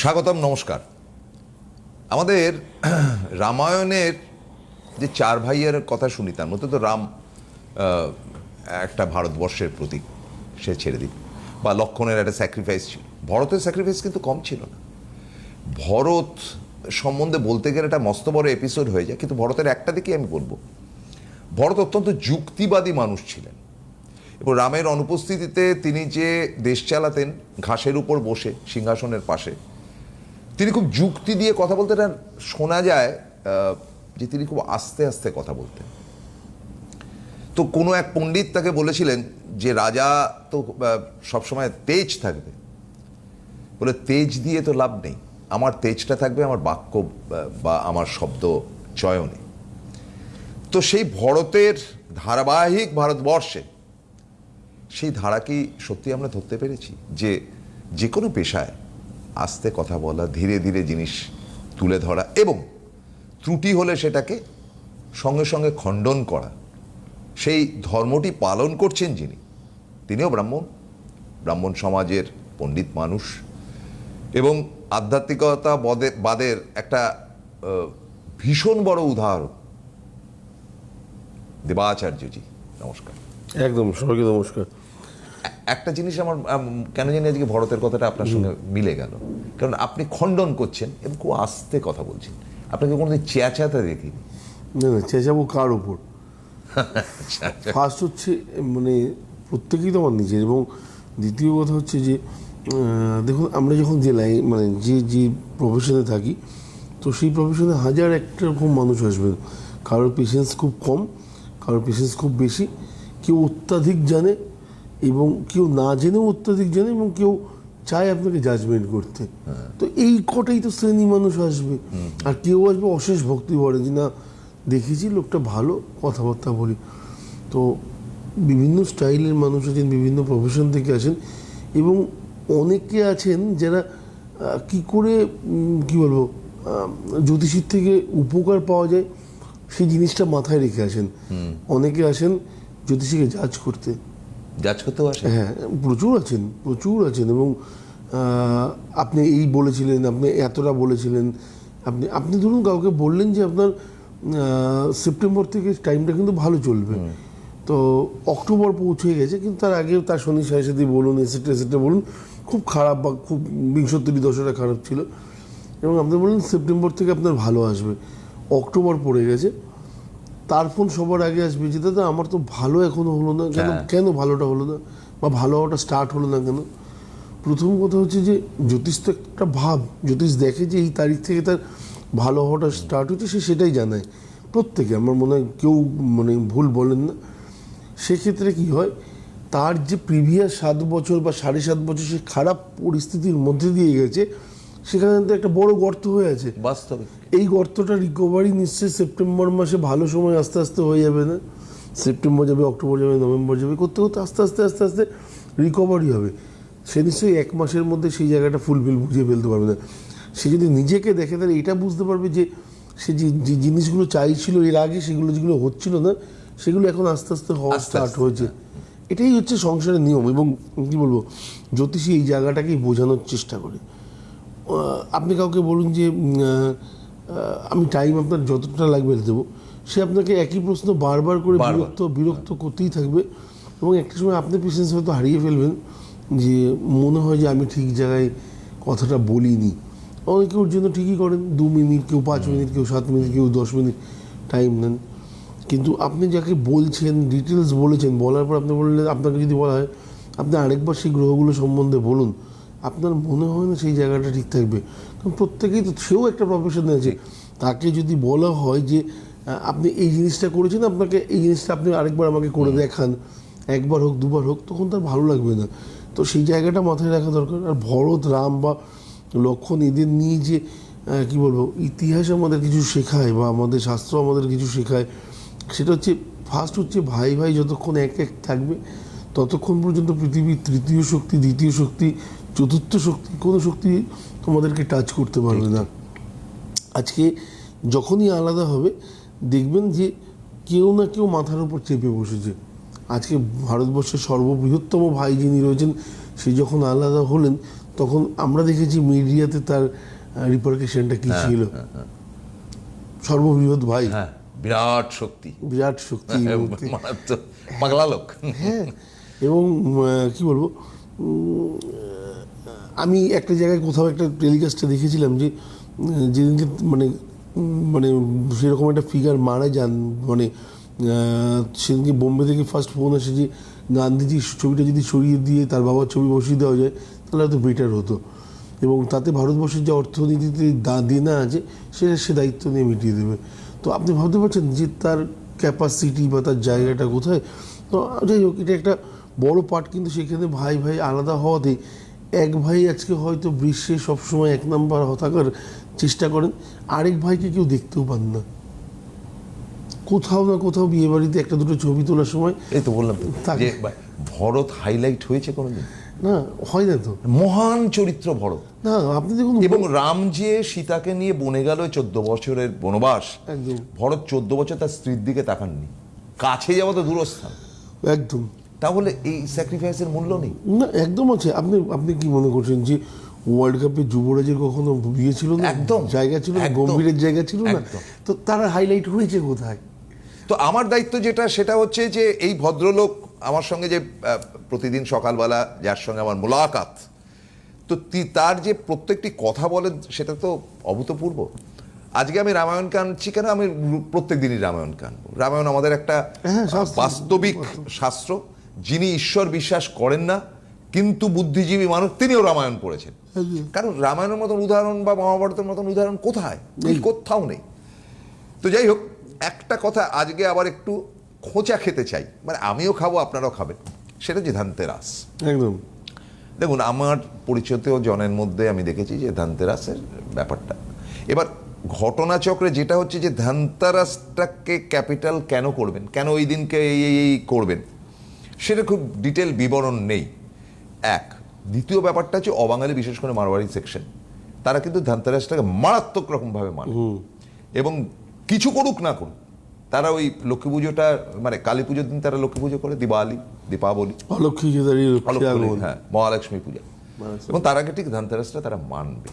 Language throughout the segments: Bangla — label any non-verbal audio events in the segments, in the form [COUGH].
স্বাগতম, নমস্কার। আমাদের [CLEARS THROAT] রামায়ণের যে চার ভাইয়ের কথা শুনি তার মধ্যে তো রাম একটা ভারতবর্ষের প্রতীক, সে ছেড়ে দিন বা লক্ষণের একটা স্যাক্রিফাইস ছিল। ভরতের স্যাক্রিফাইস কিন্তু কম ছিল না। ভরত সম্বন্ধে বলতে গেলে একটা মস্ত বড় এপিসোড হয়ে যায়, কিন্তু ভরতের একটা দিকেই আমি বলব। ভরত অত্যন্ত যুক্তিবাদী মানুষ ছিলেন। এবং রামের অনুপস্থিতিতে তিনি যে দেশ চালাতেন, ঘাসের উপর বসে, সিংহাসনের পাশে তিনি খুব যুক্তি দিয়ে কথা বলতে শোনা যায় যে তিনি খুব আস্তে আস্তে কথা বলতেন। তো কোনো এক পণ্ডিত তাকে বলেছিলেন যে, রাজা তো সবসময় তেজ থাকবে। বলে, তেজ দিয়ে তো লাভ নেই। আমার তেজটা থাকবে, আমার বাক্য বা আমার শব্দ চয়নে। তো সেই ভরতের ধারাবাহিক ভারতবর্ষে, সেই ধারা কি সত্যি আমরা ধরতে পেরেছি যে যে কোনো পেশায় আস্তে কথা বলা, ধীরে ধীরে জিনিস তুলে ধরা এবং ত্রুটি হলে সেটাকে সঙ্গে সঙ্গে খণ্ডন করা। সেই ধর্মটি পালন করছেন যিনি, তিনিও ব্রাহ্মণ ব্রাহ্মণ সমাজের পণ্ডিত মানুষ এবং আধ্যাত্মিকতা বদে- বাদের একটা ভীষণ বড় উদাহরণ। দেবাচার্যজি, নমস্কার। একদম, সবাইকে নমস্কার। একটা জিনিস আমার কেন জানি আজকে ভরতের কথাটা আপনার সঙ্গে মিলে গেল। কারণ আপনি খণ্ডন করছেন এবং খুব আস্তে কথা বলছেন। আপনাকে কোনোদিন চেঁচাতে দেখিনি। না না চেঁচাবো কার উপর? ফার্স্ট হচ্ছে মানে প্রত্যেকেই তো আমার নিজের এবং দ্বিতীয় কথা হচ্ছে যে দেখুন আমরা যখন যে লাইন মানে যে যে প্রফেশনে থাকি তো সেই প্রফেশনে হাজার একটা রকম মানুষ আসবেন কারোর পেশেন্স খুব কম কারোর পেশেন্স খুব বেশি। কেউ অত্যাধিক জানে এবং কেউ না জেনেও অত্যাধিক জানে এবং কেউ চায় আপনাকে জাজমেন্ট করতে। তো এই কটাই তো শ্রেণি মানুষ আসবে। আর কেউ আসবে অশেষ ভক্তি ভরে যে না দেখেছি লোকটা ভালো কথাবার্তা বলি। তো বিভিন্ন স্টাইলের মানুষ আছেন বিভিন্ন প্রফেশন থেকে আসেন এবং অনেকে আছেন যারা কি করে কি বলব জ্যোতিষীর থেকে উপকার পাওয়া যায় সেই জিনিসটা মাথায় রেখে আসেন। অনেকে আসেন জ্যোতিষীকে জাজ করতে। জাজ করতেও আসে? হ্যাঁ প্রচুর আছেন প্রচুর আছেন এবং আপনি এই বলেছিলেন আপনি এতটা বলেছিলেন। আপনি আপনি ধরুন কাউকে বললেন যে আপনার সেপ্টেম্বর থেকে টাইমটা কিন্তু ভালো চলবে। তো অক্টোবর পৌঁছে গেছে কিন্তু তার আগে তার শনি সাথে বলুন এসেটে এসেটে বলুন খুব খারাপ বা খুব বিংশোত্তরি দশটা খারাপ ছিল। এবং আপনি বললেন সেপ্টেম্বর থেকে আপনার ভালো আসবে। অক্টোবর পড়ে গেছে। তার ফোন সবার আগে আসবে। যে দাদা আমার তো ভালো এখনও হলো না। কেন হ্যাঁ। কেন ভালোটা হলো না? বা ভালো হওয়াটা স্টার্ট হলো না কেন? প্রথম কথা হচ্ছে যে জ্যোতিষ তো একটা ভাব। জ্যোতিষ দেখে যে এই তারিখ থেকে তার ভালো হওয়াটা স্টার্ট হচ্ছে সে সেটাই জানায়। প্রত্যেকে। আমার মনে হয় কেউ মানে ভুল বলেন না। সেক্ষেত্রে কি হয়? তার যে প্রিভিয়াস সাত বছর বা সাড়ে সাত বছর সে খারাপ পরিস্থিতির মধ্যে দিয়ে গেছে সেখানে তো একটা বড় গর্ত হয়ে আছে। বাস্তবে। এই গর্তটা রিকভারি নিশ্চয়ই সেপ্টেম্বর মাসে ভালো সময় আস্তে আস্তে হয়ে যাবে না? সেপ্টেম্বর যাবে অক্টোবর যাবে নভেম্বর যাবে করতে করতে আস্তে আস্তে আস্তে আস্তে রিকভারি হবে। সে নিশ্চয়ই এক মাসের মধ্যে সেই জায়গাটা ফুলফিল বুঝিয়ে ফেলতে পারবে না। সে যদি নিজেকে দেখে তাহলে এটা বুঝতে পারবে যে সে যে জিনিসগুলো চাইছিল এর আগে সেগুলো যেগুলো হচ্ছিল না সেগুলো এখন আস্তে আস্তে হওয়া স্টার্ট হয়েছে। এটাই হচ্ছে সংসারের নিয়ম এবং কি বলব জ্যোতিষী এই জায়গাটাকেই বোঝানোর চেষ্টা করে। আপনি কাউকে বলুন যে আমি টাইম আপনার যতটা লাগবে দেবো। সে আপনাকে একই প্রশ্ন বারবার করে বিরক্ত বিরক্ত করতেই থাকবে। এবং একটা সময় আপনি পেশেন্স হয়তো হারিয়ে ফেলবেন যে মনে হয় যে আমি ঠিক জায়গায় কথাটা বলিনি। অনেকে ওর জন্য ঠিকই করেন দু মিনিট কেউ পাঁচ মিনিট কেউ সাত মিনিট কেউ দশ মিনিট টাইম নেন। কিন্তু আপনি যাকে বলছেন ডিটেলস বলেছেন বলার পর আপনি বললেন আপনাকে যদি বলা হয় আপনি আরেকবার সেই গ্রহগুলো সম্বন্ধে বলুন। আপনার মনে হয় না সেই জায়গাটা ঠিক থাকবে? কারণ প্রত্যেকেই তো সেও একটা প্রফেশনে আছে। তাকে যদি বলা হয় যে আপনি এই জিনিসটা করেছেন আপনাকে এই জিনিসটা আপনি আরেকবার আমাকে করে দেখান একবার হোক দুবার হোক তখন তার ভালো লাগবে না। তো সেই জায়গাটা মাথায় রাখা দরকার। আর ভরত রাম বা লক্ষণ এদের নিয়ে যে কি বলব ইতিহাস আমাদের কিছু শেখায় বা আমাদের শাস্ত্র আমাদের কিছু শেখায় সেটা হচ্ছে ফার্স্ট হচ্ছে ভাই ভাই যতক্ষণ এক এক থাকবে ততক্ষণ পর্যন্ত পৃথিবীর তৃতীয় শক্তি দ্বিতীয় শক্তি চতুর্থ শক্তি কোনো শক্তি তোমাদেরকে টাচ করতে পারবে না। আজকে যখনই আলাদা হবে দেখবেন যে কেউ না কেউ মাথার উপর চেপে বসেছে। আজকে ভারতবর্ষের সর্ববৃহত্তম ভাই যিনি রয়েছেন সে যখন আলাদা হলেন তখন আমরা দেখেছি মিডিয়াতে তার রিপার্কেশনটা কি ছিল। সর্ববৃহৎ ভাই। হ্যাঁ বিরাট শক্তি। বিরাট শক্তি পাগলা লোক হ্যাঁ এবং কি বলব আমি একটা জায়গায় কোথাও একটা টেলিকাস্টে দেখেছিলাম যে যেদিনকে মানে মানে সেরকম একটা ফিগার মারা যান মানে সেদিনকে বোম্বে থেকে ফার্স্ট ফোন আসে যে গান্ধীজির ছবিটা যদি সরিয়ে দিয়ে তার বাবার ছবি বসিয়ে দেওয়া যায়, তাহলে হয়তো বেটার হতো। এবং তাতে ভারতবর্ষের যে অর্থনীতিতে দেনা আছে, সেটা সে দায়িত্ব নিয়ে মিটিয়ে দেবে। তো আপনি ভাবতে পারছেন যে তার ক্যাপাসিটি বা তার জায়গাটা কোথায়? তো যাই হোক, এটা একটা বড় পার্ট কিন্তু সেখানে ভাই ভাই আলাদা হওয়াতে এক ভাই আজকে হয়তো বিশ্বে সবসময় এক নাম্বার থাকার চেষ্টা করেন আরেক ভাইকে কেউ দেখতেও পান না। কোথাও না কোথাও বিয়ে বাড়িতে একটা দুটো ছবি তোলার সময় এই তো বললাম যে ভরত হাইলাইট হয়েছে কোনোদিন? না হয় না তো। মহান চরিত্র ভরত। না আপনি দেখুন এবং রাম যে সীতাকে নিয়ে বনে গেল চোদ্দ বছরের বনবাস। একদম। ভরত চোদ্দ বছর তার স্ত্রীর দিকে তাকাননি। কাছে যাওয়া তো দূরস্থান। একদম। তাহলে এই স্যাক্রিফাইসের মূল্য নেই? না একদম আছে। আপনি আপনি কি মনে করছেন যে ওয়ার্ল্ড কাপে যুবরাজের কখনো বিয়ে ছিল না? একদম, জায়গা ছিল না? গম্ভীরের জায়গা ছিল না? তো তারা হাইলাইট হয়েছে কোথায়? তো আমার দায়িত্ব যেটা সেটা হচ্ছে যে এই ভদ্রলোক আমার সঙ্গে যে প্রতিদিন সকালবেলা যার সঙ্গে আমার মোলাকাত তো তার যে প্রত্যেকটি কথা বলেন সেটা তো অভূতপূর্ব। আজকে আমি রামায়ণ কানছি কেন আমি প্রত্যেক দিনই রামায়ণ কানবো। রামায়ণ আমাদের একটা হ্যাঁ, বাস্তবিক শাস্ত্র। যিনি ঈশ্বর বিশ্বাস করেন না কিন্তু বুদ্ধিজীবী মানুষ তিনিও রামায়ণ পড়েছেন। কারণ রামায়ণের মতন উদাহরণ বা মহাভারতের মতন উদাহরণ কোথায়? কোথাও নেই। তো যাই হোক একটা কথা আজকে আবার একটু খোঁচা খেতে চাই। মানে আমিও খাব আপনারাও খাবেন। সেটা যে ধানতেরাস একদম। দেখুন আমার পরিচিত জনের মধ্যে আমি দেখেছি যে ধানতেরাসের ব্যাপারটা। এবার ঘটনাচক্রে যেটা হচ্ছে যে ধানতেরাসটাকে ক্যাপিটাল কেন করবেন? কেন ওই দিনকে এই করবেন? সেটা খুব ডিটেল বিবরণ নেই। এক দ্বিতীয় ব্যাপারটা হচ্ছে অবাঙালি বিশেষ করে মারোয়ারি সেকশন তারা কিন্তু ধানতেরাসটাকে মারাত্মক রকমভাবে মানে। এবং কিছু করুক না করুক তারা ওই লক্ষ্মী পুজোটা মানে কালী পুজোর দিন তারা লক্ষ্মী পুজো করে দিওয়ালি দীপাবলি। অলক্ষ্মী, হ্যাঁ মহালক্ষ্মী পূজা। এবং তার আগে ঠিক ধানতেরাসটা তারা মানবে।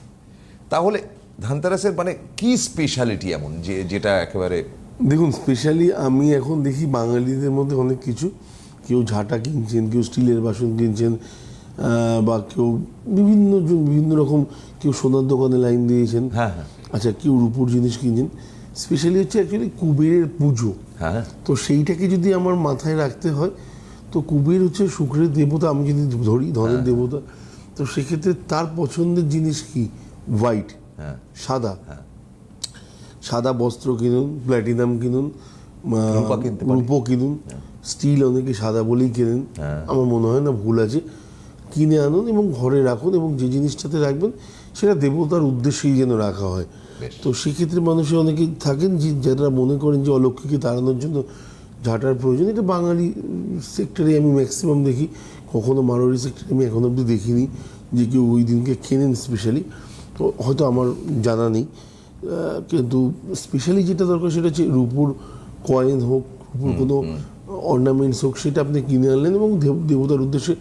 তাহলে ধানতেরাসের মানে কি স্পেশালিটি এমন যে যেটা একেবারে দেখুন স্পেশালি আমি এখন দেখি বাঙালিদের মধ্যে অনেক কিছু কেউ ঝাঁটা কিনছেন কেউ স্টিলের বাসন কিনছেন বা কেউ বিভিন্ন জন বিভিন্ন রকম কেউ সোনার দোকানে লাইন দিয়েছেন। হ্যাঁ, হ্যাঁ। আচ্ছা কেউ রূপুর জিনিস কিনছেন। স্পেশালি হচ্ছে অ্যাকচুয়ালি কুবেরের পুজো। হ্যাঁ তো সেইটাকে যদি আমার মাথায় রাখতে হয় তো কুবের হচ্ছে শুক্রের দেবতা আমি যদি ধরি ধনের দেবতা তো সেক্ষেত্রে তার পছন্দের জিনিস কি? হোয়াইট হ্যাঁ। সাদা। সাদা বস্ত্র কিনুন প্ল্যাটিনাম কিনুন। রূপো কিনুন। স্টিল অনেকে সাদা বলেই কেনেন। আমার মনে হয় না ভুল আছে। কিনে আনুন এবং ঘরে রাখুন এবং যে জিনিসটাতে রাখবেন সেটা দেবতার উদ্দেশ্যেই যেন রাখা হয়। তো সেক্ষেত্রে মানুষে অনেকে থাকেন যে যারা মনে করেন যে অলক্ষীকে তাড়ানোর জন্য ঝাঁটার প্রয়োজন এটা বাঙালি সেক্টরে আমি ম্যাক্সিমাম দেখি। কখনো মারোয়ারি সেক্টরে আমি এখন অবধি দেখিনি যে কেউ ওই দিনকে কেনেন স্পেশালি তো হয়তো আমার জানা নেই। কিন্তু স্পেশালি যেটা দরকার সেটা হচ্ছে রূপুর কয়েন হোক রূপুর কোনো অর্নামেন্টস হোক সেটা আপনি কিনে আনলেন এবং দেব- দেবতার উদ্দেশ্যে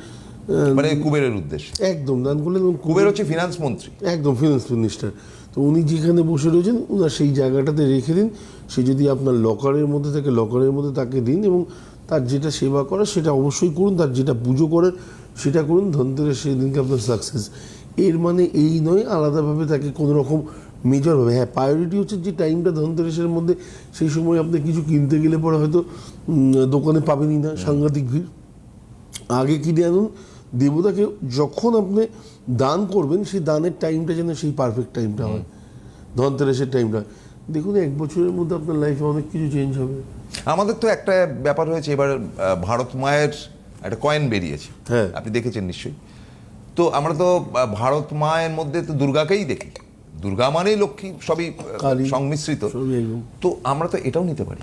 মানে কুবেরের উদ্দেশ্যে। একদম দান করলেন এবং কুবের হচ্ছে ফিনান্স মন্ত্রী। একদম ফিনান্স মিনিস্টার তো উনি যেখানে বসে রয়েছেন উনার সেই জায়গাটাতে রেখে দিন। সে যদি আপনার লকারের মধ্যে থাকে লকারের মধ্যে তাকে দিন এবং তার যেটা সেবা করার সেটা অবশ্যই করুন। তার যেটা পুজো করার সেটা করুন। ধনতেরাস সেই দিনকে আপনার সাকসেস এর মানে এই নয় আলাদাভাবে তাকে কোনো রকম মেজরভাবে হ্যাঁ প্রায়োরিটি হচ্ছে যে টাইমটা ধনতেরাসের মধ্যে সেই সময় আপনি কিছু কিনতে গেলে পরে হয়তো দোকানে পাবেনই না সাংঘাতিক ভিড়। আগে কিনে আনুন দেবতাকে যখন আপনি দান করবেন সেই দানের টাইমটা যেন সেই পারফেক্ট টাইমটা হয়। ধনতেরাসের টাইমটা দেখুন এক বছরের মধ্যে আপনার লাইফে অনেক কিছু চেঞ্জ হবে। আমাদের তো একটা ব্যাপার হয়েছে এবার ভারত মায়ের একটা কয়েন বেরিয়েছে। হ্যাঁ। আপনি দেখেছেন নিশ্চয়ই। তো আমরা তো ভারত মায়ের মধ্যে তো দুর্গাকেই দেখি। দুর্গা মানেই লক্ষ্মী সবই সংমিশ্রিত। তো আমরা তো এটাও নিতে পারি।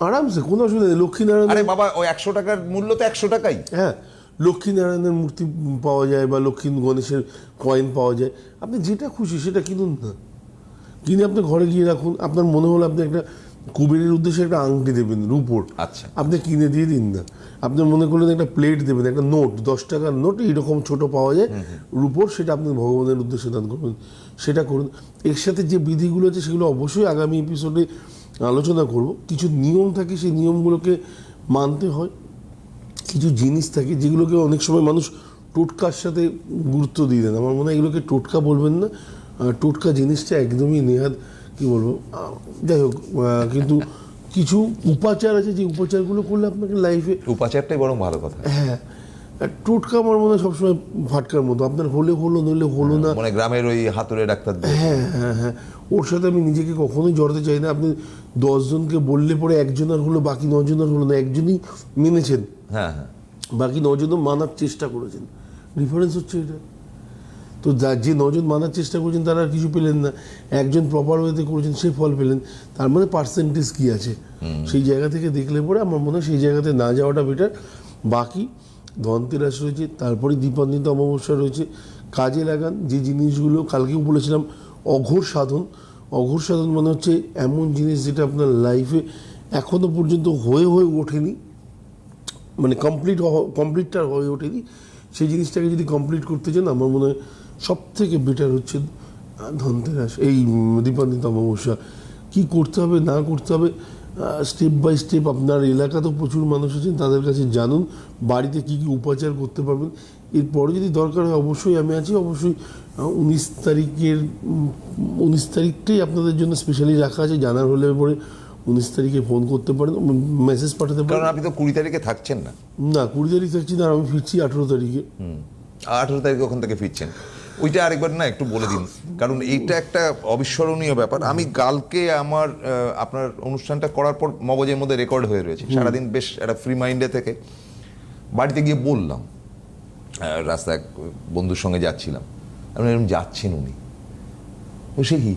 আরামসে কোনো অসুবিধা নেই। লক্ষ্মীনারায়ণ আরে বাবা ওই একশো টাকার মূল্য তো একশো টাকাই। হ্যাঁ লক্ষ্মীনারায়ণের মূর্তি পাওয়া যায় বা লক্ষ্মী গণেশের কয়েন পাওয়া যায়। আপনি যেটা খুশি সেটা কিনুন না। কিনে আপনি ঘরে গিয়ে রাখুন। আপনার মনে হলো আপনি একটা কুবেরের উদ্দেশ্যে একটা আংটি দেবেন রূপোর। আচ্ছা। আপনি কিনে দিয়ে দিন না। আপনি মনে করলেন একটা প্লেট দেবেন একটা নোট দশ টাকার নোট এইরকম ছোট পাওয়া যায়। রূপোর সেটা আপনি ভগবানের উদ্দেশ্যে দান করবেন। সেটা করুন। এর সাথে যে বিধিগুলো আছে সেগুলো অবশ্যই আগামী এপিসোডে আলোচনা করব। কিছু নিয়ম থাকে সেই নিয়মগুলোকে মানতে হয়। কিছু জিনিস থাকে যেগুলোকে অনেক সময় মানুষ টোটকার সাথে গুরুত্ব দিয়ে দেন। আমার মনে হয় এগুলোকে টোটকা বলবেন না। টোটকা জিনিসটা একদমই নেহাত কি বলব যাই হোক কিন্তু কিছু উপাচার আছে যে উপাচারগুলো করলে আপনাকে লাইফে উপাচারটাই বরং ভালো কথা। হ্যাঁ টোটকা আমার মনে হয় সবসময় ফাটকার মতো। আপনার হলে হলো নইলে হলো না। মানে গ্রামের ওই হাতুড়ে ডাক্তার হ্যাঁ হ্যাঁ হ্যাঁ। ওর সাথে আমি নিজেকে কখনোই জড়াতে চাই না। আপনি দশজনকে বললে পরে একজনের হলো বাকি নজনের হলো না। একজনই মেনেছেন। হ্যাঁ হ্যাঁ। বাকি নজনও মানার চেষ্টা করেছেন। ডিফারেন্স হচ্ছে এটা। তো যা যে নজন মানার চেষ্টা করেছেন তারা আর কিছু পেলেন না। একজন প্রপার ওয়েতে করেছেন সে ফল পেলেন। তার মানে পার্সেন্টেজ কী আছে? সেই জায়গা থেকে দেখলে পরে আমার মনে হয় সেই জায়গাতে না যাওয়াটা বেটার বাকি ধনতেরাস রয়েছে, তারপরে দীপান্বিত অমাবস্যা রয়েছে। কাজে লাগান, যে জিনিসগুলো কালকেও বলেছিলাম, অঘোর সাধন। অঘোর সাধন মানে হচ্ছে এমন জিনিস যেটা আপনার লাইফে এখনও পর্যন্ত হয়ে হয়ে ওঠেনি মানে কমপ্লিট কমপ্লিটটা হয়ে ওঠেনি। সেই জিনিসটাকে যদি কমপ্লিট করতে চান, আমার মনে হয় সব থেকে বেটার হচ্ছে ধনতেরাস, এই দীপান্বিত অমাবস্যা। কী করতে হবে, না করতে হবে স্টেপ বাই স্টেপ আপনার এলাকাতেও প্রচুর মানুষ আছেন তাদের কাছে জানুন বাড়িতে কী কী উপাচার করতে পারবেন। এরপরে যদি দরকার হয় অবশ্যই আমি আছি অবশ্যই উনিশ তারিখের উনিশ তারিখটাই আপনাদের জন্য স্পেশালি রাখা আছে জানার হলে পরে উনিশ তারিখে ফোন করতে পারেন মেসেজ পাঠাতে পারেন। আপনি তো কুড়ি তারিখে থাকছেন না। না কুড়ি তারিখ থাকছি না আমি ফিরছি আঠেরো তারিখে। আঠেরো তারিখে ওখান থেকে ফিরছেন। ওইটা আরেকবার না একটু বলে দিন। কারণ এইটা একটা অবিস্মরণীয় ব্যাপার। আমি কালকে আমার আপনার অনুষ্ঠানটা করার পর মগজের মধ্যে রেকর্ড হয়ে রয়েছে। সারাদিন বেশ একটা ফ্রি মাইন্ডে থেকে বাড়িতে গিয়ে বললাম রাস্তায় এক বন্ধুর সঙ্গে যাচ্ছিলাম। আমি এরকম যাচ্ছেন উনি? ও সে কি?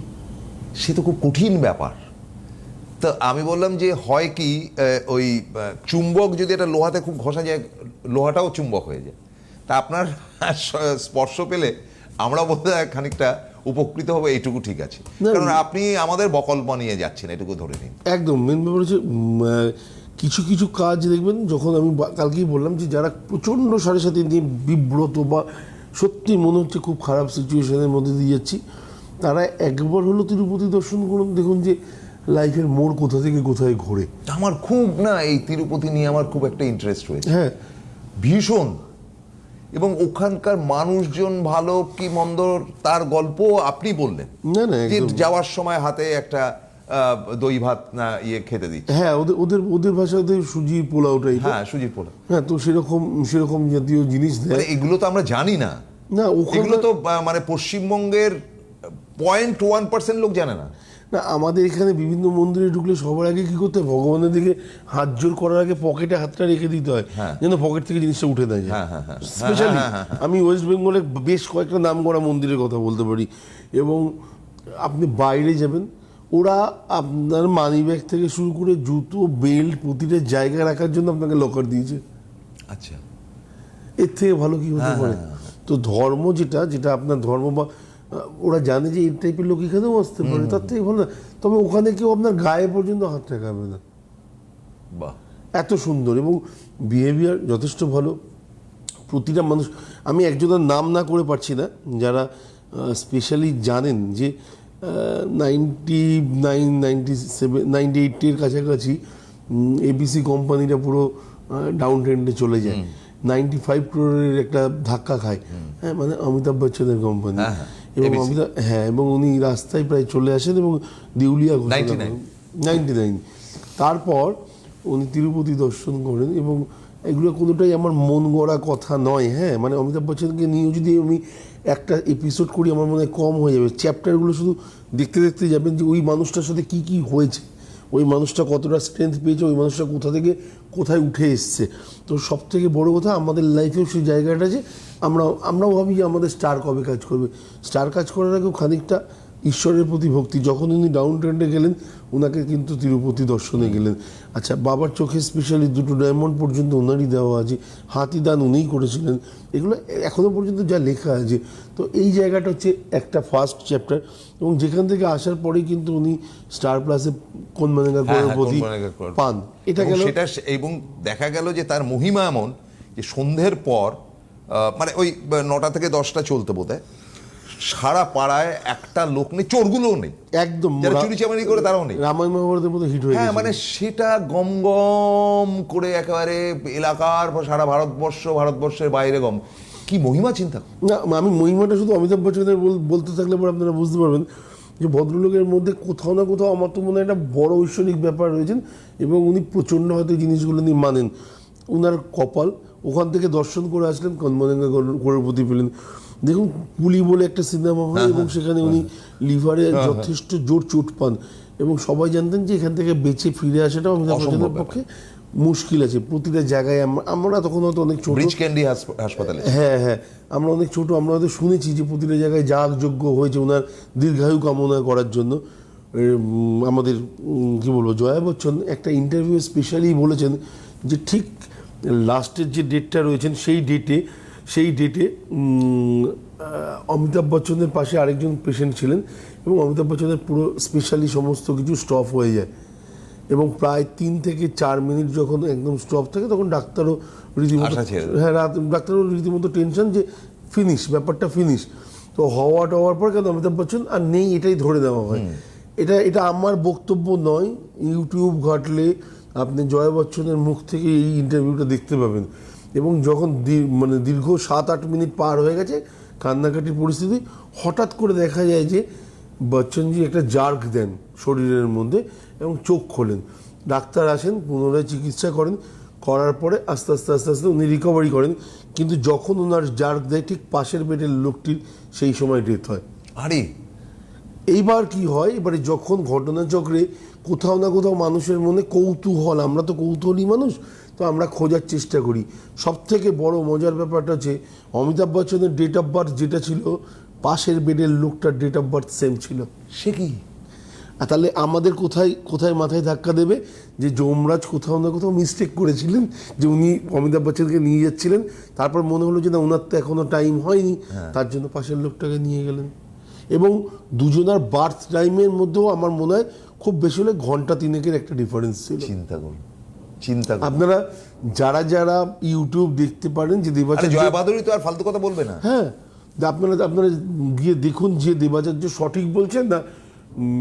সে তো খুব কঠিন ব্যাপার। তো আমি বললাম যে হয় কি ওই চুম্বক যদি এটা লোহাতে খুব ঘষা যায় লোহাটাও চুম্বক হয়ে যায়। তা আপনার [LAUGHS] স্পর্শ পেলে আমরা বোধ হয় খানিকটা উপকৃত হবে এইটুকু ঠিক আছে। কারণ আপনি আমাদের বকল বানিয়ে যাচ্ছেন এটুকু ধরে নিন। একদম মেন ব্যাপার হচ্ছে কিছু কিছু কাজ দেখবেন যখন আমি কালকেই বললাম যে যারা প্রচণ্ড সাড়ে সাথে নিয়ে বিব্রত বা সত্যি মনে হচ্ছে খুব খারাপ সিচুয়েশনের মধ্যে দিয়ে যাচ্ছি তারা একবার হলো তিরুপতি দর্শন করুন দেখুন যে লাইফের মোড় কোথা থেকে কোথায় ঘোরে। আমার খুব না এই তিরুপতি নিয়ে আমার খুব একটা ইন্টারেস্ট রয়েছে। হ্যাঁ। ভীষণ। এবং ওখানকার মানুষজন ভালো কি মন্দ তার গল্প আপনি বললেন। না না যাওয়ার সময় হাতে একটা দই ভাত না ইয়ে খেতে দিচ্ছে। হ্যাঁ ওদের ওদের ওদের ভাষাতে সুজি পোলাওটাই হ্যাঁ সুজির পোলা হ্যাঁ তো সেরকম সেরকম জাতীয় জিনিস দেয়। মানে এগুলো তো আমরা জানি না। না ওখানে এগুলো তো মানে পশ্চিমবঙ্গের পয়েন্ট ওয়ান পার্সেন্ট লোক জানে না। না আমাদের এখানে বিভিন্ন মন্দিরে ঢুকলে সবার আগে কি করতে হয়? ভগবানের দিকে হাত জোর করার আগে পকেটে হাতটা রেখে দিতে হয় হ্যাঁ। যেন পকেট থেকে জিনিসটা উঠে দেয়। স্পেশালি হ্যাঁ, হ্যাঁ, আমি ওয়েস্ট বেঙ্গলে বেশ কয়েকটা নাম করা মন্দিরের কথা বলতে পারি। এবং আপনি বাইরে যাবেন ওরা আপনার মানি ব্যাগ থেকে শুরু করে জুতো বেল্ট প্রতিটা জায়গায় রাখার জন্য আপনাকে লকার দিয়েছে। আচ্ছা। এর থেকে ভালো কি হতে পারে? তো ধর্ম যেটা যেটা আপনার ধর্ম বা ওরা জানে যে এই টাইপের লোক এখানেও আসতে পারে তার থেকে ভালো না। তবে ওখানে কেউ আপনার গায়ে পর্যন্ত হাত রাখাবে না। বাহ। এত সুন্দর এবং বিহেভিয়ার যথেষ্ট ভালো। প্রতিটা মানুষ আমি একজনের নাম না করে পারছি না যারা স্পেশালি জানেন যে ninety nine ninety seven ninety এইটের কাছাকাছি এবিসি কোম্পানিটা পুরো ডাউন ট্রেন্ডে চলে যায়। নাইনটি ফাইভ ক্রোরের একটা ধাক্কা খায়। হ্যাঁ মানে অমিতাভ বচ্চনের কোম্পানি এবং অমিতাভ হ্যাঁ এবং উনি রাস্তায় প্রায় চলে আসেন এবং দেউলিয়া ঘোষণা 99 নাইনটি নাইন। তারপর উনি তিরুপতি দর্শন করেন এবং এগুলো কোনোটাই আমার মন গড়া কথা নয় হ্যাঁ। মানে অমিতাভ বচ্চনকে নিয়েও যদি আমি একটা এপিসোড করি আমার মনে হয় কম হয়ে যাবে। চ্যাপ্টারগুলো শুধু দেখতে দেখতে যাবেন যে ওই মানুষটার সাথে কি কি হয়েছে। ওই মানুষটা কতটা স্ট্রেংথ পেয়েছে, ওই মানুষটা কোথা থেকে কোথায় উঠে এসছে? তো সব থেকে বড় কথা আমাদের লাইফেও সেই জায়গাটা যে আমরা আমরাও ভাবি যে আমাদের স্টার কবে কাজ করবে? স্টার কাজ করার আগেও খানিকটা ঈশ্বরের প্রতি ভক্তি যখন উনি ডাউন ট্রেন্ডে গেলেন ওনাকে কিন্তু তিরুপতি দর্শনে গেলেন। আচ্ছা বাবার চোখে স্পেশালি দুটো ডায়মন্ড পর্যন্ত ওনারই দেওয়া আছে হাতি দান উনিই করেছিলেন। এগুলো এখনও পর্যন্ত যা লেখা আছে। তো এই জায়গাটা হচ্ছে একটা ফার্স্ট চ্যাপ্টার এবং যেখান থেকে আসার পরেই কিন্তু উনি স্টার প্লাসে কোন মানে হ্যাঁ, হ্যাঁ, মানেগা। পান। এটা গেল সেটা এবং দেখা গেল যে তার মহিমা এমন যে সন্ধ্যের পর মানে ওই নটা থেকে দশটা চলতে বোধ সারা পাড়ায় একটা লোক নেই চোরগুলোও নেই। একদম যারা চুরি চামারি করে তারাও নেই। রামায়ণ মহাভারতের মতো হিট হয়ে হ্যাঁ মানে সেটা গম গম করে একেবারে এলাকার সারা ভারতবর্ষ ভারতবর্ষের বাইরে গম। কি মহিমা চিন্তা না আমি মহিমাটা শুধু অমিতাভ বচ্চনের বলতে থাকলে পরে আপনারা বুঝতে পারবেন যে ভদ্রলোকের মধ্যে কোথাও না কোথাও আমার তো মনে হয় একটা বড় ঐশ্বরিক ব্যাপার রয়েছেন এবং উনি প্রচণ্ড হয়তো জিনিসগুলো নিয়ে মানেন। উনার কপাল ওখান থেকে দর্শন করে আসলেন কনমনেঙ্গা করপতি পেলেন। দেখুন পুলি বলে একটা সিনেমা হয় এবং সেখানে উনি লিভারে যথেষ্ট জোর চোট পান এবং সবাই জানতেন যে এখান থেকে বেঁচে ফিরে আসাটা অমিতাভ বচ্চনের পক্ষে মুশকিল আছে। প্রতিটা জায়গায় আমরা- তখন হয়তো অনেক ছোট ক্যান্ডি হাসপাতালে। হ্যাঁ হ্যাঁ। আমরা অনেক ছোট আমরা হয়তো শুনেছি যে প্রতিটা জায়গায় যাগযজ্ঞ হয়েছে ওনার দীর্ঘায়ু কামনা করার জন্য। আমাদের কি বলব জয়া বচ্চন একটা ইন্টারভিউ স্পেশালি বলেছেন যে ঠিক লাস্টের যে ডেটটা রয়েছেন সেই ডেটে সেই ডেটে অমিতাভ বচ্চনের পাশে আরেকজন পেশেন্ট ছিলেন এবং অমিতাভ বচ্চনের পুরো স্পেশালি সমস্ত কিছু স্টপ হয়ে যায়। এবং প্রায় তিন থেকে চার মিনিট যখন একদম স্টপ থাকে তখন ডাক্তারও রীতিমতো হ্যাঁ রাত ডাক্তারও রীতিমতো টেনশন যে ফিনিশ ব্যাপারটা ফিনিশ তো হওয়া টওয়ার পর কেন অমিতাভ বচ্চন আর নেই এটাই ধরে দেওয়া হয়। এটা এটা আমার বক্তব্য নয় ইউটিউব ঘাটলে আপনি জয় বচ্চনের মুখ থেকে এই ইন্টারভিউটা দেখতে পাবেন। এবং যখন মানে দীর্ঘ সাত আট মিনিট পার হয়ে গেছে কান্নাকাটির পরিস্থিতি হঠাৎ করে দেখা যায় যে বচ্চনজি একটা জার্ক দেন শরীরের মধ্যে এবং চোখ খোলেন। ডাক্তার আসেন পুনরায় চিকিৎসা করেন করার পরে আস্তে আস্তে আস্তে আস্তে উনি রিকভারি করেন। কিন্তু যখন ওনার জার্ক দেয় ঠিক পাশের বেডের লোকটির সেই সময় ডেথ হয়। আরে! এইবার কি হয়? এবারে যখন ঘটনাচক্রে কোথাও না কোথাও মানুষের মনে কৌতূহল আমরা তো কৌতূহলী মানুষ তো আমরা খোঁজার চেষ্টা করি। সব থেকে বড় মজার ব্যাপারটা হচ্ছে অমিতাভ বচ্চনের ডেট অফ বার্থ যেটা ছিল পাশের বেডের লোকটার ডেট অফ বার্থ সেম ছিল। সে কি? আর তাহলে আমাদের কোথায় কোথায় মাথায় ধাক্কা দেবে যে যমরাজ কোথাও না কোথাও মিস্টেক করেছিলেন যে উনি অমিতাভ বচ্চনকে নিয়ে যাচ্ছিলেন তারপর মনে হলো যে না ওনার তো এখনও টাইম হয়নি তার জন্য পাশের লোকটাকে নিয়ে গেলেন। এবং দুজনার বার্থ টাইমের মধ্যেও আমার মনে হয় খুব বেশি হলে ঘণ্টা তিনেকের একটা ডিফারেন্স ছিল। চিন্তা করুন। চিন্তা আপনারা যারা যারা ইউটিউব দেখতে পারেন যে দেবাচার্য তো আর ফালতু কথা বলবে না। হ্যাঁ আপনারা আপনারা গিয়ে দেখুন যে দেবাচার্য সঠিক বলছেন না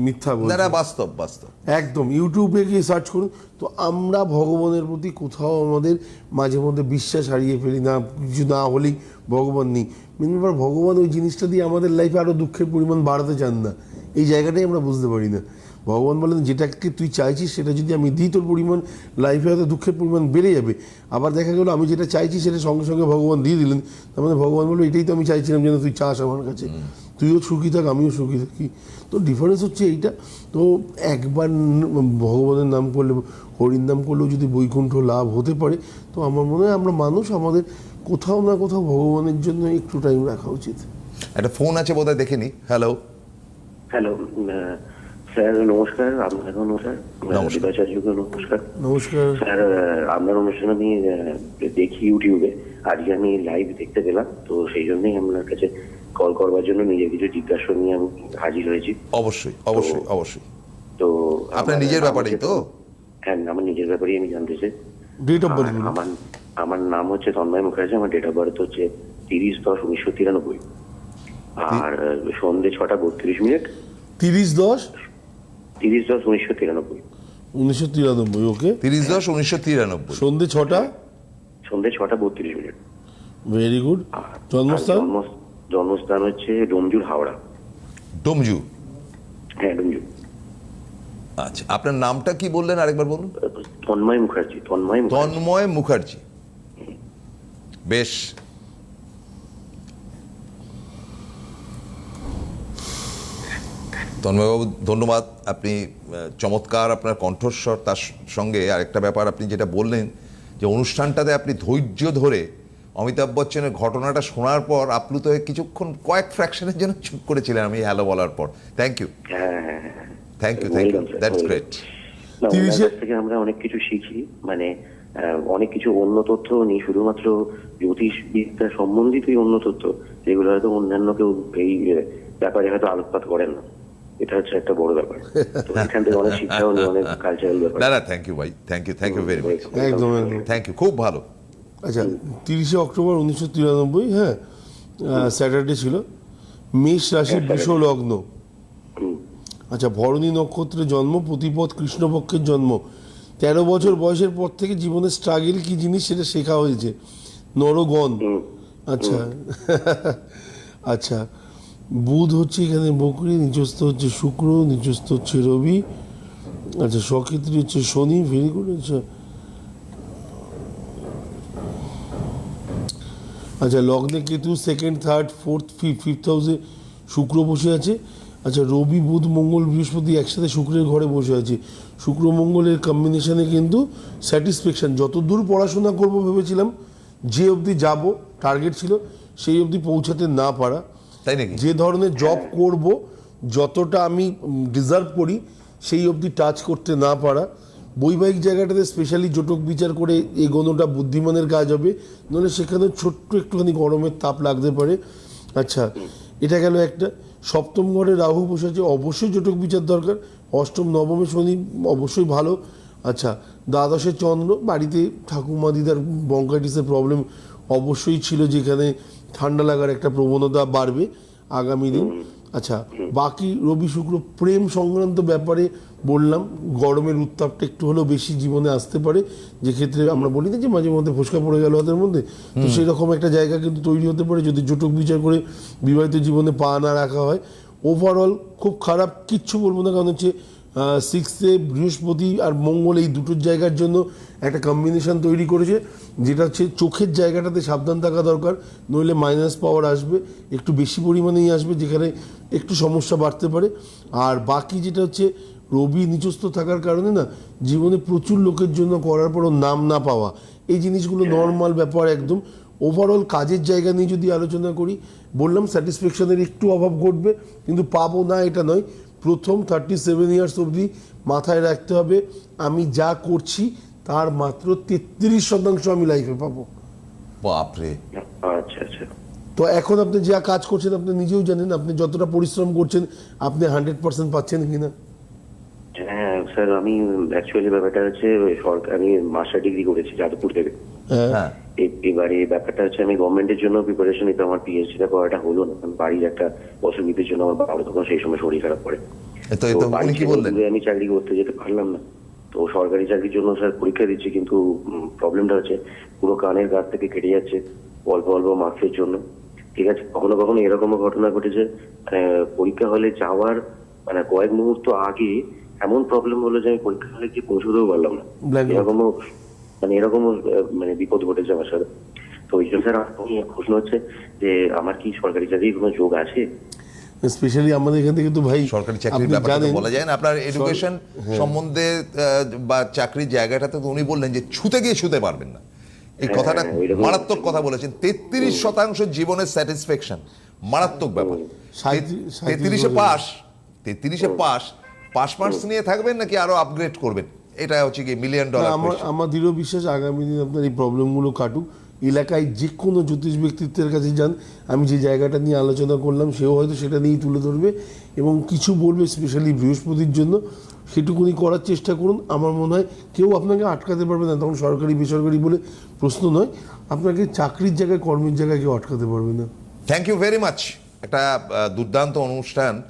মিথ্যা বলছেন না বাস্তব বাস্তব। একদম ইউটিউবে গিয়ে সার্চ করুন। তো আমরা ভগবানের প্রতি কোথাও আমাদের মাঝে মধ্যে বিশ্বাস হারিয়ে ফেলি না কিছু না হলেই ভগবান নেই। মেন ব্যাপার ভগবান ওই জিনিসটা দিয়ে আমাদের লাইফে আরও দুঃখের পরিমাণ বাড়াতে চান না। এই জায়গাটাই আমরা বুঝতে পারি না। ভগবান বলেন যেটাকে তুই চাইছিস সেটা যদি আমি দিই তোর পরিমাণ লাইফে হয়তো দুঃখের পরিমাণ বেড়ে যাবে। আবার দেখা গেলো আমি যেটা চাইছি সেটা সঙ্গে সঙ্গে ভগবান দিয়ে দিলেন। তার মানে ভগবান বলল এটাই তো আমি চাইছিলাম যেন তুই চাস আমার কাছে। তুইও সুখী থাক আমিও সুখী থাকি। তো ডিফারেন্স হচ্ছে এইটা। তো একবার ভগবানের নাম করলে হরির নাম করলেও যদি বৈকুণ্ঠ লাভ হতে পারে তো আমার মনে হয় আমরা মানুষ আমাদের কোথাও না কোথাও ভগবানের জন্য একটু টাইম রাখা উচিত। একটা ফোন আছে বোধহয় দেখে নি। হ্যালো হ্যালো স্যার নমস্কার আপনাকেও নমস্কার। নমস্কার। নমস্কার। নমস্কার। স্যার আপনার অনুষ্ঠান আমি দেখি ইউটিউবে। আজকে আমি লাইভ দেখতে পেলাম তো সেই জন্যই আপনার কাছে কল করবার জন্য নিজের কিছু জিজ্ঞাসা নিয়ে আমি হাজির হয়েছি। অবশ্যই অবশ্যই অবশ্যই। তো আপনার আমার- নিজের ব্যাপারেই তো? হ্যাঁ আমার নিজের ব্যাপারেই আমি জানতে চাই। ডেট অফ বার্থ আমার আমার নাম হচ্ছে তন্ময় মুখার্জি আমার ডেট অফ বার্থ হচ্ছে তিরিশ দশ উনিশশো তিরানব্বই। আর আহ, সন্ধে ছটা বত্রিশ মিনিট। তিরিশ দশ? তিরিশ দশ উনিশশো তিরানব্বই। উনিশশো তিরানব্বই ওকে তিরিশ দশ উনিশশো তিরানব্বই। সন্ধে ছটা? সন্ধে ছটা বত্রিশ মিনিট। ভেরি গুড আর- জন্মস্থান? জন্মস্থান হচ্ছে ডোমজুর হাওড়া। ডোমজু? হ্যাঁ ডোমজুর আচ্ছা আপনার নামটা কি বললেন আরেকবার বলুন? তন্ময় মুখার্জি তন্ময় মুখার্জি। তন্ময় মুখার্জি। বেশ। তন্ময়বাবু ধন্যবাদ। আপনি চমৎকার আপনার কণ্ঠস্বর তার সঙ্গে আরেকটা ব্যাপার আপনি যেটা বললেন যে অনুষ্ঠানটাতে আপনি ধৈর্য ধরে অমিতাভ বচ্চনের ঘটনাটা শোনার পর আপ্লুত হয়ে কিছুক্ষণ কয়েক ফ্র্যাকশনের জন্য চুপ করেছিলেন আমি হ্যালো বলার পর। থ্যাংক ইউ হ্যাঁ হ্যাঁ হ্যাঁ thank you thank you that's great থেকে আমরা অনেক কিছু শিখি মানে আহ, অনেক কিছু অন্য তথ্য নেই শুধুমাত্র জ্যোতিষবিদ্যা সম্বন্ধিতই অন্য তথ্য যেগুলো হয়তো অন্যান্য কেউ এই ব্যাপারে হয়তো আলোকপাত করেন না। এটা হচ্ছে একটা বড় ব্যাপার। তো এখান থেকে অনেক শিক্ষাও নিই অনেক কালচারাল ব্যাপার। না না থ্যাংক ইউ ভাই thank you thank you very much একদম একদম। থ্যাংক ইউ খুব ভালো। আচ্ছা তিরিশে অক্টোবর উনিশশো তিরানব্বই হ্যাঁ স্যাটারডে ছিল। মেষ রাশি বৃষ লগ্ন। আচ্ছা ভরণী নক্ষত্রে জন্ম প্রতিপদ কৃষ্ণপক্ষের জন্ম। তেরো বছর বয়সের পর থেকে জীবনের স্ট্রাগল কি জিনিস সেটা শেখা হয়েছে। নরগণ। আচ্ছা। আচ্ছা। বুধ হচ্ছে এখানে বকরি, নিচস্থ হচ্ছে শুক্র, নিচস্থ হচ্ছে রবি। আচ্ছা সক্ষেত্রী হচ্ছে শনি ভেরি গুড আচ্ছা। আচ্ছা লগ্নে Ketu second third fourth fif fifth হাউসে শুক্র বসে আছে। আচ্ছা রবি, বুধ, মঙ্গল, বৃহস্পতি একসাথে শুক্রের ঘরে বসে আছে। শুক্র, মঙ্গলের কম্বিনেশনে কিন্তু স্যাটিসফ্যাকশন যত দূর পড়াশোনা করব ভেবেছিলাম, যে অবধি যাব টার্গেট ছিল, সেই অবধি পৌঁছাতে না পারা। তাই নাকি? যে ধরনের জব করব, যতটা আমি ডিজার্ভ করি, সেই অবধি টাচ করতে না পারা। বৈবাহিক জায়গাটাতে স্পেশালি জটক বিচার করে এগোনোটা বুদ্ধিমানের কাজ হবে নাহলে সেখানে ছোট্ট একটুখানি গরমের তাপ লাগতে পারে। আচ্ছা এটা গেল একটা। সপ্তম ঘরে রাহু বসে আছে অবশ্যই জটক বিচার দরকার। অষ্টম, নবমে শনি, অবশ্যই ভালো। আচ্ছা দ্বাদশে চন্দ্র, বাড়িতে ঠাকুমা দিদার বঙ্কাইটিসের প্রবলেম অবশ্যই ছিল যেখানে ঠান্ডা লাগার একটা প্রবণতা বাড়বে আগামী দিন। আচ্ছা বাকি রবি শুক্র প্রেম সংক্রান্ত ব্যাপারে বললাম গরমের উত্তাপটা একটু হলেও বেশি জীবনে আসতে পারে। যে ক্ষেত্রে আমরা বলি না যে মাঝে মধ্যে ফসকা পড়ে গেল হাতের মধ্যে তো সেই রকম একটা জায়গা কিন্তু তৈরি হতে পারে যদি জটক বিচার করে বিবাহিত জীবনে পা না রাখা হয়। ওভারঅল খুব খারাপ কিচ্ছু বলব না কারণ হচ্ছে সিক্সে বৃহস্পতি আর মঙ্গল এই দুটোর জায়গার জন্য একটা কম্বিনেশন তৈরি করেছে, যেটা হচ্ছে চোখের জায়গাটাতে সাবধান থাকা দরকার, নইলে মাইনাস পাওয়ার আসবে, একটু বেশি পরিমাণেই আসবে, যেখানে একটু সমস্যা বাড়তে পারে। আর বাকি যেটা হচ্ছে, রবি নিচস্থ থাকার কারণে না, জীবনে প্রচুর লোকের জন্য করার পরও নাম না পাওয়া। এই জিনিসগুলো নর্মাল ব্যাপার একদম। ওভারঅল কাজের জায়গা নিয়ে যদি আলোচনা করি, বললাম স্যাটিসফ্যাকশনের একটু অভাব ঘটবে, কিন্তু পাবো না এটা নয়। প্রথম থার্টি সেভেন ইয়ার্স অবধি মাথায় রাখতে হবে আমি যা করছি তার মাত্র তেত্রিশ শতাংশ আমি লাইফে পাবো। বাপরে। আচ্ছা আচ্ছা। তো এখন আপনি যা কাজ করছেন আপনি নিজেও জানেন আপনি যতটা পরিশ্রম করছেন আপনি হান্ড্রেড পার্সেন্ট পাচ্ছেন কিনা হ্যাঁ স্যার আমি অ্যাকচুয়ালি ব্যাপারটা হচ্ছে সরকার আমি মাস্টার ডিগ্রি করেছি যাদবপুর থেকে। হ্যাঁ। হ্যাঁ। এবারে ব্যাপারটা হচ্ছে আমি গভর্নমেন্টের জন্য প্রিপারেশন নিতে আমার পিএইচডিটা করাটা হলো না। কারণ বাড়ির একটা অসুবিধার জন্য আমার বাবা তখন সেই সময় শরীর খারাপ করে। দূরে আমি চাকরি করতে যেতে পারলাম না। তো সরকারি চাকরির জন্য স্যার পরীক্ষা দিচ্ছি কিন্তু প্রবলেমটা হচ্ছে পুরো কানের গাছ থেকে কেটে যাচ্ছে অল্প অল্প মার্কসের জন্য। ঠিক আছে? কখনো কখনো এরকমও ঘটনা ঘটেছে। মানে পরীক্ষা হলে যাওয়ার মানে কয়েক মুহূর্ত আগে এমন প্রবলেম হলো যে আমি পরীক্ষা হলে গিয়ে পৌঁছতেও পারলাম না. এরকমও মানে এরকমও আহ, মানে বিপদ ঘটেছে আমার সাথে। তো ওই জন্য স্যার প্রশ্ন হচ্ছে যে আমার কি সরকারি চাকরির কোনো যোগ আছে? স্পেশালি আমাদের এখান থেকে তো ভাই সরকারি চাকরির জানেন বলা যায় না। আপনার এডুকেশন সম্বন্ধে বা চাকরির জায়গাটাতে তো উনি বললেন যে ছুতে গিয়ে ছুতে পারবেন না। এই হ্যাঁ, কথাটা হ্যাঁ, মারাত্মক কথা বলেছেন। তেত্রিশ শতাংশ জীবনের স্যাটিসফ্যাকশন মারাত্মক ব্যাপার। তেত্রিশে। পাস তেত্রিশে পাস পাস মার্কস নিয়ে থাকবেন নাকি আরও আপগ্রেড করবেন? এটা হচ্ছে কি মিলিয়ন ডলার আমার আমার দৃঢ় বিশ্বাস আগামী দিন আপনার এই প্রবলেমগুলো কাটুক। এলাকায় যে কোনো জ্যোতিষ ব্যক্তিত্বের কাছে যান। আমি যে জায়গাটা নিয়ে আলোচনা করলাম সেও হয়তো সেটা নিয়েই তুলে ধরবে। এবং কিছু বলবে স্পেশালি বৃহস্পতির জন্য সেটুকুনি করার চেষ্টা করুন। আমার মনে হয় কেউ আপনাকে আটকাতে পারবে না তখন সরকারি বেসরকারি বলে প্রশ্ন নয়। আপনাকে চাকরির জায়গায় কর্মের জায়গায় কেউ আটকাতে পারবে না। থ্যাংক ইউ ভেরি মাচ একটা দুর্দান্ত অনুষ্ঠান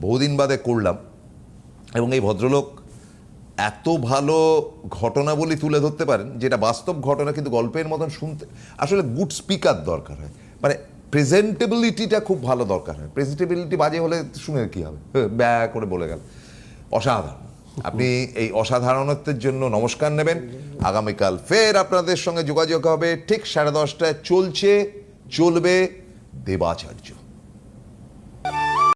বহুদিন বাদে করলাম। এবং এই ভদ্রলোক এত ভালো ঘটনাবলী তুলে ধরতে পারেন যেটা বাস্তব ঘটনা কিন্তু গল্পের মতন শুনতে আসলে গুড স্পিকার দরকার হয়। মানে প্রেজেন্টেবিলিটিটা খুব ভালো দরকার হয়। প্রেজেন্টেবিলিটি বাজে হলে শুনে কি হবে? হ্যাঁ, ব্যা করে বলে গেল। অসাধারণ। আপনি এই অসাধারণত্বের জন্য নমস্কার নেবেন। আগামীকাল ফের আপনাদের সঙ্গে যোগাযোগ হবে। ঠিক সাড়ে দশটায় চলছে চলবে দেবাচার্য।